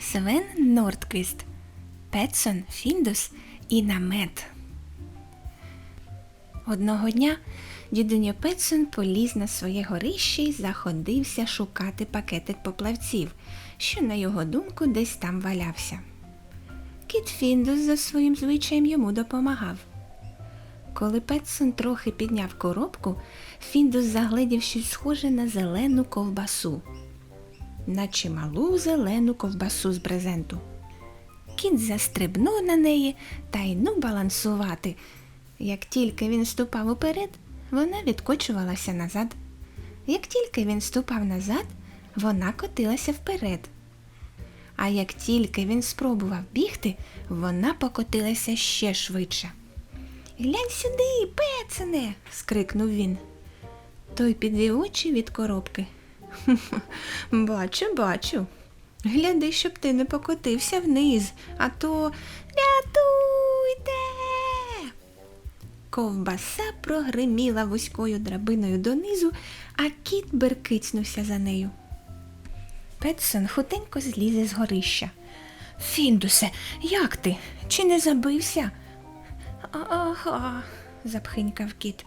Свен Нордквіст, Петсон Фіндус і намет. Одного дня дідуня Петсон поліз на своє горище і заходився шукати пакетик поплавців, що, на його думку, десь там валявся. Кіт Фіндус за своїм звичаєм йому допомагав. Коли Петсон трохи підняв коробку, Фіндус загледів щось схоже на зелену ковбасу, наче малу зелену ковбасу з брезенту. Кіт застрибнув на неї та й ну балансувати. Як тільки він ступав уперед, вона відкочувалася назад. Як тільки він ступав назад, вона котилася вперед. А як тільки він спробував бігти, вона покотилася ще швидше. Глянь сюди, пецене. скрикнув він. Той підвів очі від коробки. Бачу, бачу. Гляди, щоб ти не покотився вниз, а то рятуйте. Ковбаса прогриміла вузькою драбиною донизу, а кіт беркицнувся за нею. Петсон хутенько злізе з горища. Фіндусе, як ти? Чи не забився? Ага, запхинькав кіт.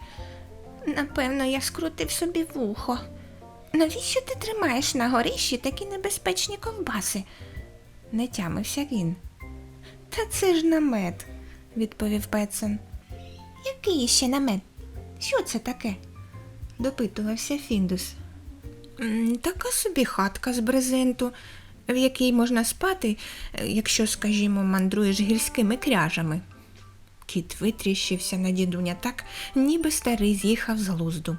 Напевно, я скрутив собі вухо. Навіщо ти тримаєш на горищі такі небезпечні ковбаси? Не тямився він. Та це ж намет, відповів Петсон. Який ще намет? Що це таке? допитувався Фіндус. Така собі хатка з брезенту, в якій можна спати, якщо, скажімо, мандруєш гірськими кряжами. Кіт витріщився на дідуня так, ніби старий з'їхав з глузду.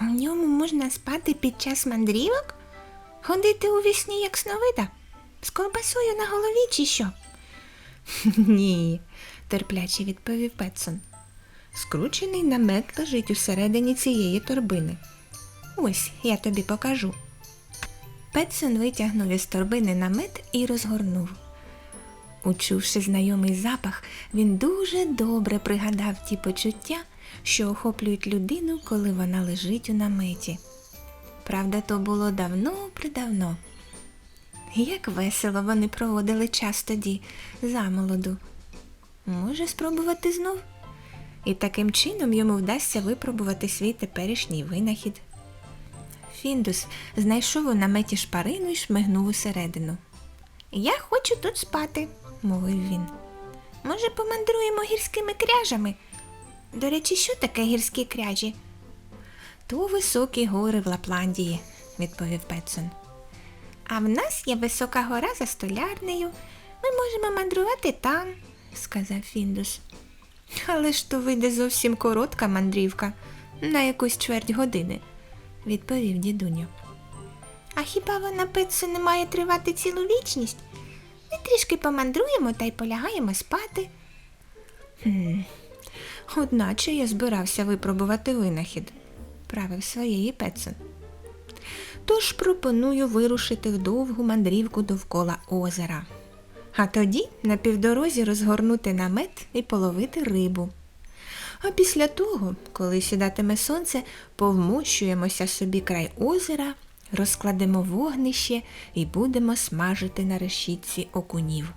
У ньому можна спати під час мандрівок? Ходити у вісні, як сновида? З ковбасою на голові чи що? Ні, терпляче відповів Петсон. Скручений намет лежить усередині цієї торбини. Ось я тобі покажу. Петсон витягнув із торбини намет і розгорнув. Учувши знайомий запах, він дуже добре пригадав ті почуття, що охоплюють людину, коли вона лежить у наметі. Правда, то було давно-придавно. Як весело вони проводили час тоді, замолоду. Може спробувати знов? І таким чином йому вдасться випробувати свій теперішній винахід. Фіндус знайшов у наметі шпарину і шмигнув усередину. Я хочу тут спати, мовив він. Може, помандруємо гірськими кряжами? До речі, що таке гірські кряжі? То високі гори в Лапландії, відповів Петсон. А в нас є висока гора за столярнею. Ми можемо мандрувати там, сказав Фіндус. Але ж то вийде зовсім коротка мандрівка, на якусь чверть години, відповів дідуню. А хіба вона Петсо не має тривати цілу вічність? Ми трішки помандруємо та й полягаємо спати. Хм, одначе я збирався випробувати винахід, правив своєї Петсон. Тож пропоную вирушити в довгу мандрівку довкола озера. А тоді на півдорозі розгорнути намет і половити рибу. А після того, коли сідатиме сонце, повмощуємося собі край озера, розкладемо вогнище і будемо смажити на решітці окунів.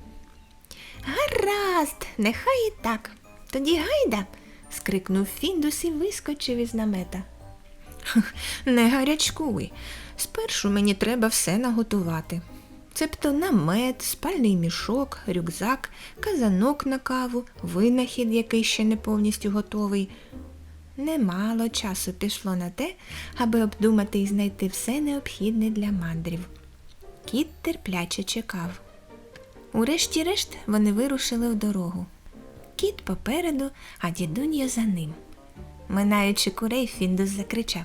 Гаразд, нехай і так. Тоді гайда. скрикнув Фіндус і вискочив із намета. Не гарячкуй. Спершу мені треба все наготувати. Цебто намет, спальний мішок, рюкзак, казанок на каву, винахід, який ще не повністю готовий. Немало часу пішло на те, аби обдумати і знайти все необхідне для мандрів. Кіт терпляче чекав. Урешті-решт вони вирушили в дорогу. Кіт попереду, а дідунья за ним. Минаючи курей, Фіндус закричав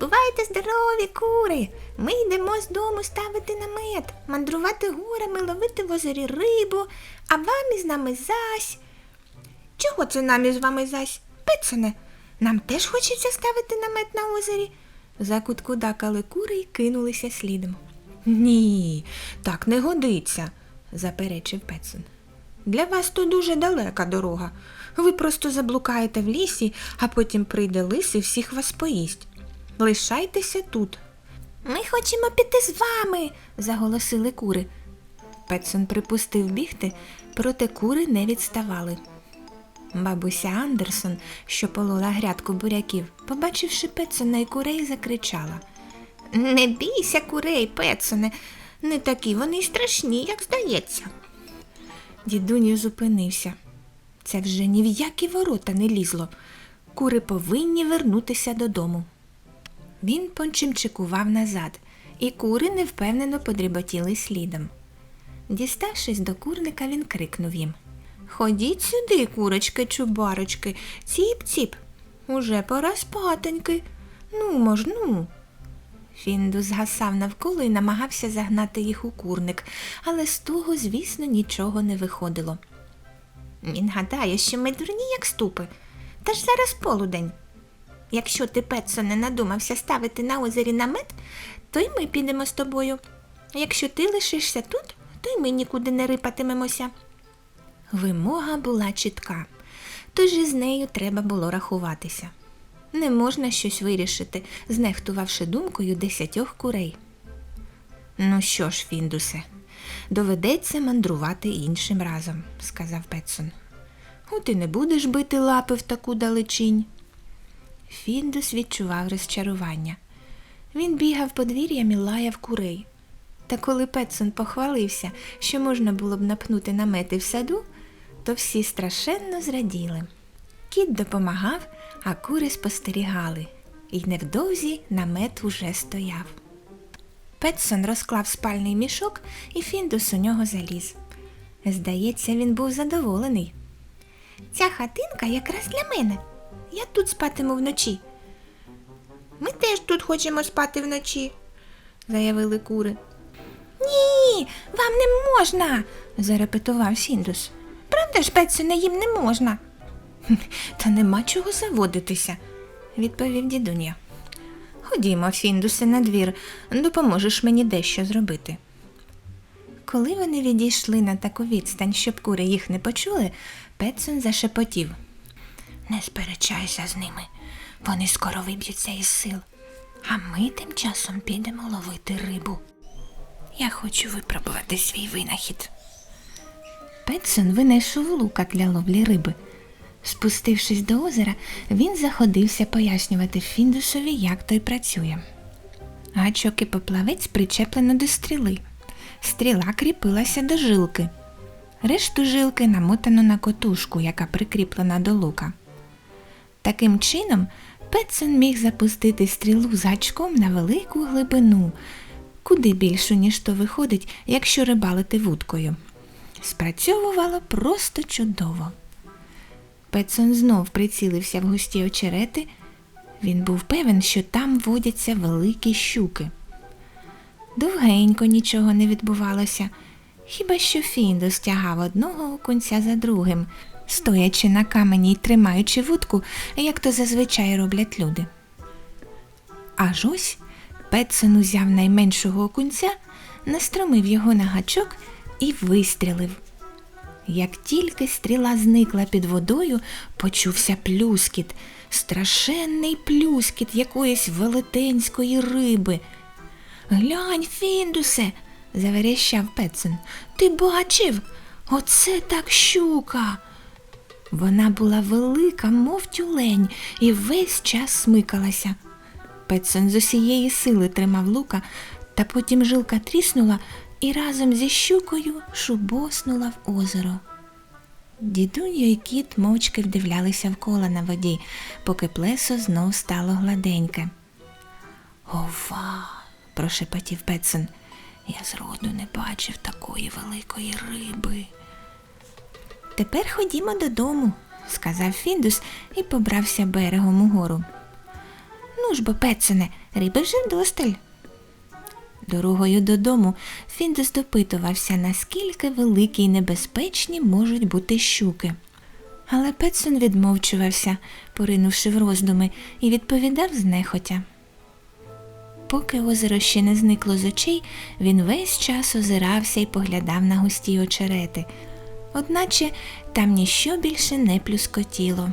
Бувайте здорові, кури! Ми йдемо з дому ставити намет, мандрувати горами, ловити в озері рибу, а вам із нами зась. Чого це нам із вами зась? Пецане, нам теж хочеться ставити намет на озері. Закуткудакали кури й кинулися слідом. Ні, так не годиться, заперечив Петсон. Для вас то дуже далека дорога. Ви просто заблукаєте в лісі, а потім прийде лис і всіх вас поїсть. Лишайтеся тут. Ми хочемо піти з вами, заголосили кури. Петсон припустив бігти, проте кури не відставали. Бабуся Андерсон, що полола грядку буряків, побачивши Петсона і курей, закричала. Не бійся курей, Петсоне, не такі вони й страшні, як здається. Дідуню зупинився. Це вже ні в які ворота не лізло. Кури повинні вернутися додому. Він пончимчикував назад, і кури невпевнено подріботіли слідом. Діставшись до курника, він крикнув їм Ходіть сюди, курочки чубарочки, ціп-ціп. Уже пора спатоньки. Ну, мож, ну. Фіндус гасав навколо і намагався загнати їх у курник, але з того, звісно, нічого не виходило. Він гадає, що ми дурні, як ступи. Та ж зараз полудень. Якщо ти, Петсо, не надумався ставити на озері намет, то й ми підемо з тобою. Якщо ти лишишся тут, то й ми нікуди не рипатимемося. Вимога була чітка, тож із нею треба було рахуватися. Не можна щось вирішити, знехтувавши думкою десятьох курей. Ну що ж, Фіндусе, доведеться мандрувати іншим разом, сказав Петсон. О, ти не будеш бити лапи в таку далечінь. Фіндус відчував розчарування. Він бігав подвір'ям і лаяв курей. Та коли Петсон похвалився, що можна було б напнути намети в саду, то всі страшенно зраділи. Кіт допомагав, а кури спостерігали, і невдовзі намет уже стояв. Петсон розклав спальний мішок, і Фіндус у нього заліз. Здається, він був задоволений. Ця хатинка якраз для мене. Я тут спатиму вночі. Ми теж тут хочемо спати вночі, заявили кури. Ні, вам не можна, зарепетував Фіндус. Правда ж, Петсоне, їм не можна. Та нема чого заводитися, відповів дідуня. Ходімо, Фіндусе, на двір, допоможеш мені дещо зробити. Коли вони відійшли на таку відстань, щоб кури їх не почули, Петсон зашепотів. Не сперечайся з ними, вони скоро виб'ються із сил, а ми тим часом підемо ловити рибу. Я хочу випробувати свій винахід. Петсон винайшов лука для ловлі риби. Спустившись до озера, він заходився пояснювати Фіндусові, як той працює. Гачок і поплавець причеплено до стріли. Стріла кріпилася до жилки. Решту жилки намотано на котушку, яка прикріплена до лука. Таким чином, Петсон міг запустити стрілу з гачком на велику глибину, куди більшу, ніж то виходить, якщо рибалити вудкою. Спрацьовувало просто чудово. Петсон знов прицілився в густі очерети. Він був певен, що там водяться великі щуки. Довгенько нічого не відбувалося, хіба що Фіндус тягав одного окунця за другим, стоячи на камені й тримаючи вудку, як то зазвичай роблять люди. Аж ось Петсон узяв найменшого окунця, настромив його на гачок і вистрілив. Як тільки стріла зникла під водою, почувся плюскіт, страшенний плюскіт якоїсь велетенської риби. Глянь, Фіндусе, заверещав Петсон, ти бачив? Оце так щука. Вона була велика, мов тюлень, і весь час смикалася. Петсон з усієї сили тримав лука, та потім жилка тріснула і разом зі щукою шубоснула в озеро. Дідуньо і кіт мовчки вдивлялися вкола на воді, поки плесо знов стало гладеньке. Ова, прошепотів Петсон. Я зроду не бачив такої великої риби. Тепер ходімо додому, сказав Фіндус і побрався берегом угору. Ну ж бо, Петсоне, риби вже вдосталь. Дорогою додому Фіндус допитувався, наскільки великі й небезпечні можуть бути щуки. Але Петсон відмовчувався, поринувши в роздуми, і відповідав знехотя. Поки озеро ще не зникло з очей, він весь час озирався і поглядав на густі очерети, одначе там ніщо більше не плюскотіло.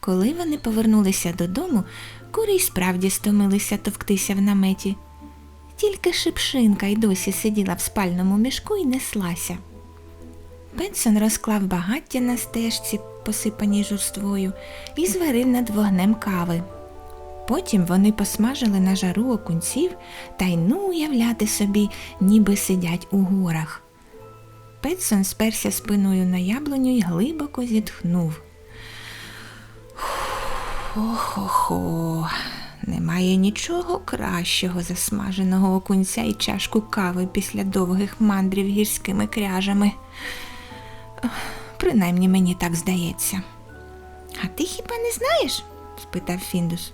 Коли вони повернулися додому, кури й справді стомилися товктися в наметі. Тільки шипшинка й досі сиділа в спальному мішку і неслася. Петсон розклав багаття на стежці, посипаній журствою, і зварив над вогнем кави. Потім вони посмажили на жару окунців та й ну уявляти собі, ніби сидять у горах. Петсон сперся спиною на яблуню і глибоко зітхнув. Хо-хо-хо, немає нічого кращого за смаженого окунця і чашку кави після довгих мандрів гірськими кряжами. Принаймні мені так здається. А ти хіба не знаєш? спитав Фіндус.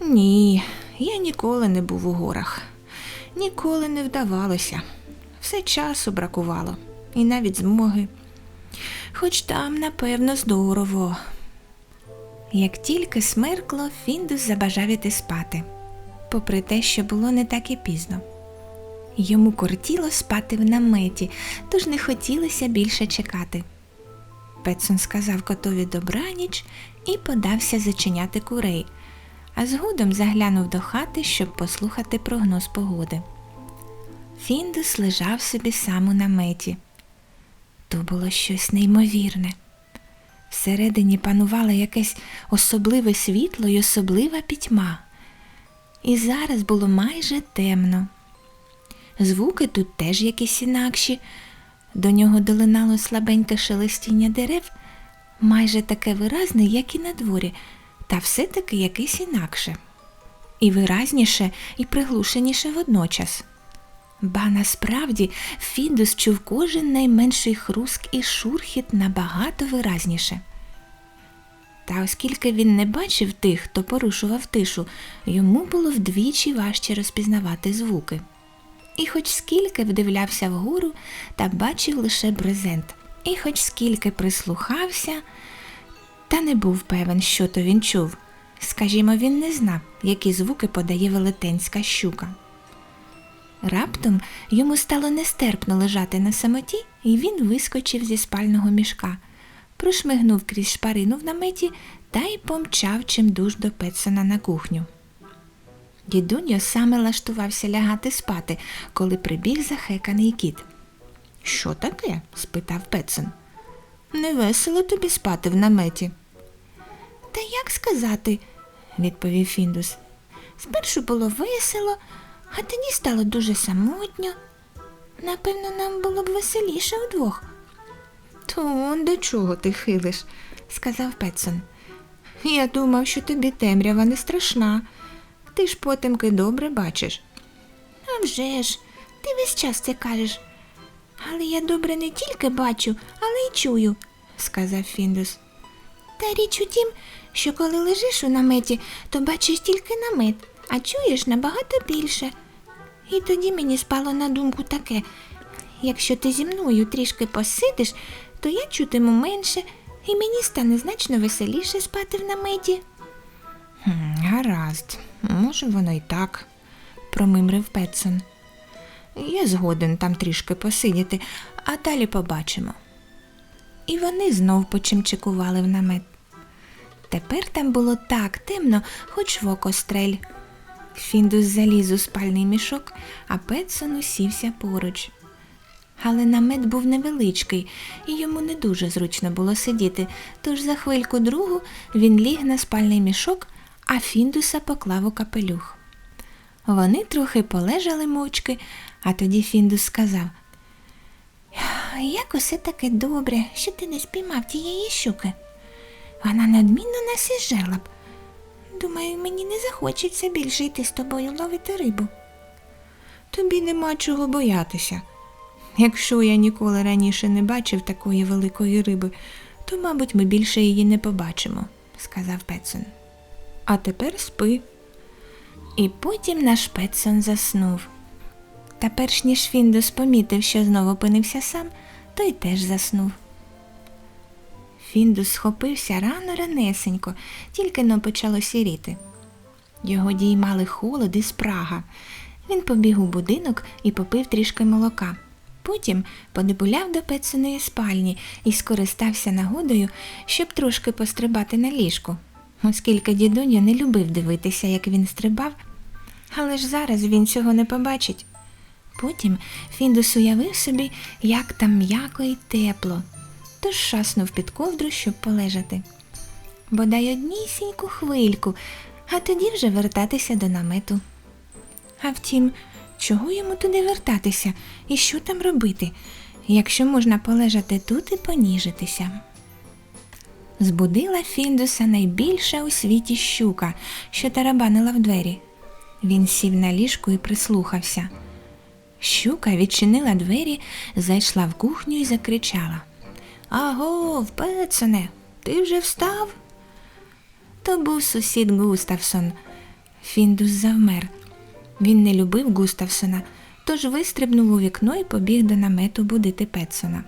Ні, я ніколи не був у горах. Ніколи не вдавалося. Все часу бракувало, і навіть змоги. Хоч там, напевно, здорово. Як тільки смеркло, Фіндус забажав іти спати, попри те, що було не так і пізно. Йому кортіло спати в наметі, тож не хотілося більше чекати. Петсон сказав котові добраніч і подався зачиняти курей, а згодом заглянув до хати, щоб послухати прогноз погоди. Фіндус лежав собі сам у наметі. То було щось неймовірне. Всередині панувало якесь особливе світло й особлива пітьма. І зараз було майже темно. Звуки тут теж якісь інакші. До нього долинало слабеньке шелестіння дерев, майже таке виразне, як і на дворі, та все-таки якесь інакше. І виразніше, і приглушеніше водночас. Ба насправді Фідус чув кожен найменший хруск і шурхіт набагато виразніше. Та оскільки він не бачив тих, хто порушував тишу, йому було вдвічі важче розпізнавати звуки. І хоч скільки вдивлявся вгору, та бачив лише брезент, і хоч скільки прислухався, та не був певен, що то він чув. Скажімо, він не знав, які звуки подає велетенська щука. Раптом йому стало нестерпно лежати на самоті, і він вискочив зі спального мішка, прошмигнув крізь шпарину в наметі та й помчав чимдуж до Петсона на кухню. Дідуньо саме лаштувався лягати спати, коли прибіг захеканий кіт. Що таке? спитав Петсон. Невесело тобі спати в наметі. Та як сказати, відповів Фіндус. Спершу було весело, а тоді стало дуже самотньо. Напевно, нам було б веселіше вдвох. То до чого ти хилиш, сказав Петсон. Я думав, що тобі темрява не страшна. Ти ж потемки добре бачиш. А вже ж, ти весь час це кажеш. Але я добре не тільки бачу, але й чую, сказав Фіндус. Та річ у тім, що коли лежиш у наметі, то бачиш тільки намет, а чуєш набагато більше. І тоді мені спало на думку таке якщо ти зі мною трішки посидиш, то я чутиму менше, і мені стане значно веселіше спати в наметі. Гаразд, може, воно й так, промимрив Петсон. Я згоден там трішки посидіти, а далі побачимо. І вони знов почимчикували в намет. Тепер там було так темно, хоч в око. Фіндус заліз у спальний мішок, а Петсон усівся поруч. Але намет був невеличкий, і йому не дуже зручно було сидіти, тож за хвильку другу він ліг на спальний мішок, а Фіндуса поклав у капелюх. Вони трохи полежали мовчки, а тоді Фіндус сказав Як усе таке добре, що ти не спіймав тієї щуки. Вона надмінно нас б. Думаю, мені не захочеться більше йти з тобою ловити рибу. Тобі нема чого боятися. Якщо я ніколи раніше не бачив такої великої риби, то, мабуть, ми більше її не побачимо, сказав Петсон. А тепер спи. І потім наш Петсон заснув. Та перш ніж Фіндус помітив, що знову опинився сам, той теж заснув. Фіндус схопився рано ранесенько, тільки но почало сіріти. Його діймали холод і спрага. Він побіг у будинок і попив трішки молока. Потім подибуляв до Петсоної спальні і скористався нагодою, щоб трошки пострибати на ліжку, оскільки дідуня не любив дивитися, як він стрибав, Але ж зараз він цього не побачить. Потім Фіндус уявив собі, як там м'яко і тепло, тож шаснув під ковдру, щоб полежати. Бодай однісіньку хвильку, а тоді вже вертатися до намету. А втім, чого йому туди вертатися і що там робити, якщо можна полежати тут і поніжитися? Збудила Фіндуса найбільша у світі щука, що тарабанила в двері. Він сів на ліжку і прислухався. Щука відчинила двері, зайшла в кухню і закричала. Агов, Петсоне, ти вже встав? То був сусід Густавсон. Фіндус завмер. Він не любив Густавсона, тож вистрибнув у вікно і побіг до намету будити Петсона.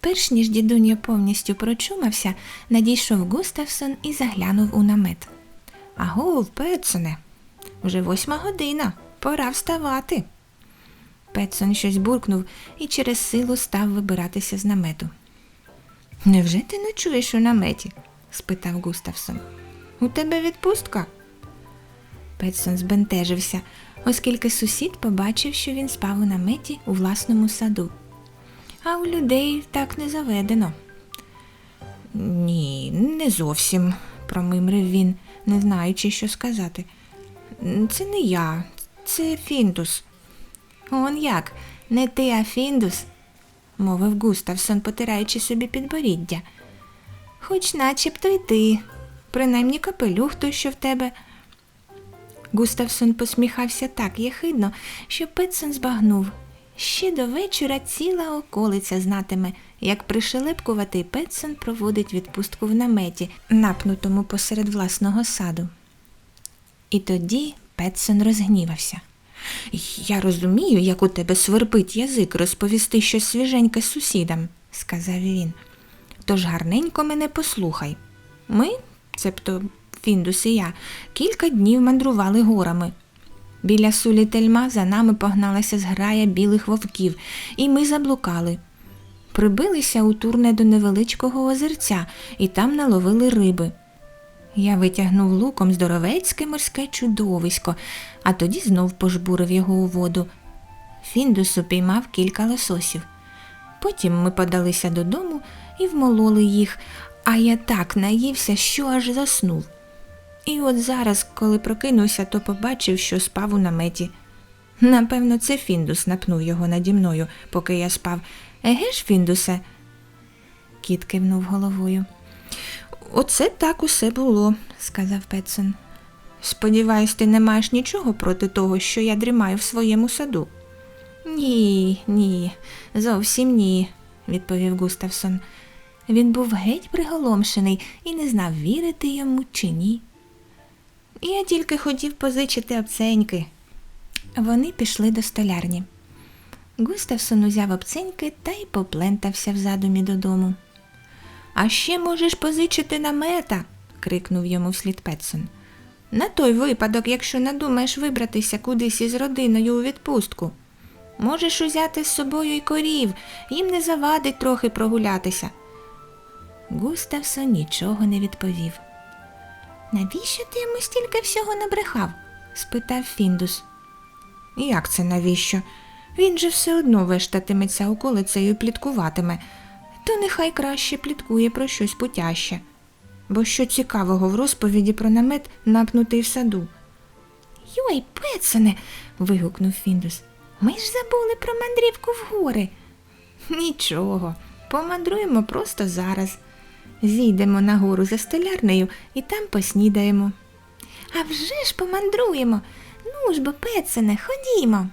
Перш ніж дідуньо повністю прочумався, надійшов Густавсон і заглянув у намет. Агов, Петсоне, вже восьма година, пора вставати. Петсон щось буркнув і через силу став вибиратися з намету. Невже ти ночуєш у наметі? спитав Густавсон. У тебе відпустка? Петсон збентежився, оскільки сусід побачив, що він спав у наметі у власному саду. А у людей так не заведено. Ні, не зовсім, промимрив він, не знаючи, що сказати. Це не я, це Фіндус. Он як, не ти, а Фіндус, мовив Густавсон, потираючи собі підборіддя. Хоч начебто й ти, принаймні капелюх той, що в тебе. Густавсон посміхався так єхидно, що Петсон збагнув. Ще до вечора ціла околиця знатиме, як пришелепкуватий Петсон проводить відпустку в наметі, напнутому посеред власного саду. І тоді Петсон розгнівався. Я розумію, як у тебе свербить язик розповісти щось свіженьке сусідам, сказав він. Тож гарненько мене послухай. Ми, цебто Фіндус і я, кілька днів мандрували горами. Біля сулі тельма за нами погналася зграя білих вовків, і ми заблукали. Прибилися у турне до невеличкого озерця і там наловили риби. Я витягнув луком здоровецьке морське чудовисько, а тоді знов пожбурив його у воду. Фіндус упіймав кілька лососів. Потім ми подалися додому і вмололи їх, а я так наївся, що аж заснув. І от зараз, коли прокинувся, то побачив, що спав у наметі. Напевно, це Фіндус напнув його наді мною, поки я спав. Еге ж, Фіндусе? Кіт кивнув головою. Оце так усе було, сказав Петсон. Сподіваюсь, ти не маєш нічого проти того, що я дрімаю в своєму саду. Ні, ні, зовсім ні, відповів Густавсон. Він був геть приголомшений і не знав, вірити йому чи ні. Я тільки хотів позичити обценьки. Вони пішли до столярні. Густавсон узяв обценьки та й поплентався в задумі додому. А ще можеш позичити намета, крикнув йому вслід Петсон. На той випадок, якщо надумаєш вибратися кудись із родиною у відпустку. Можеш узяти з собою й корів, їм не завадить трохи прогулятися. Густавсон нічого не відповів. Навіщо ти йому стільки всього набрехав? спитав Фіндус. Як це навіщо? Він же все одно вештатиметься околицею і пліткуватиме, то нехай краще пліткує про щось путяще. Бо що цікавого в розповіді про намет напнутий в саду. Йой, Петсоне. вигукнув Фіндус. Ми ж забули про мандрівку в гори. Нічого, помандруємо просто зараз. Зійдемо на гору за столярнею і там поснідаємо. А вже ж помандруємо. Ну ж бо, Петсене, ходімо.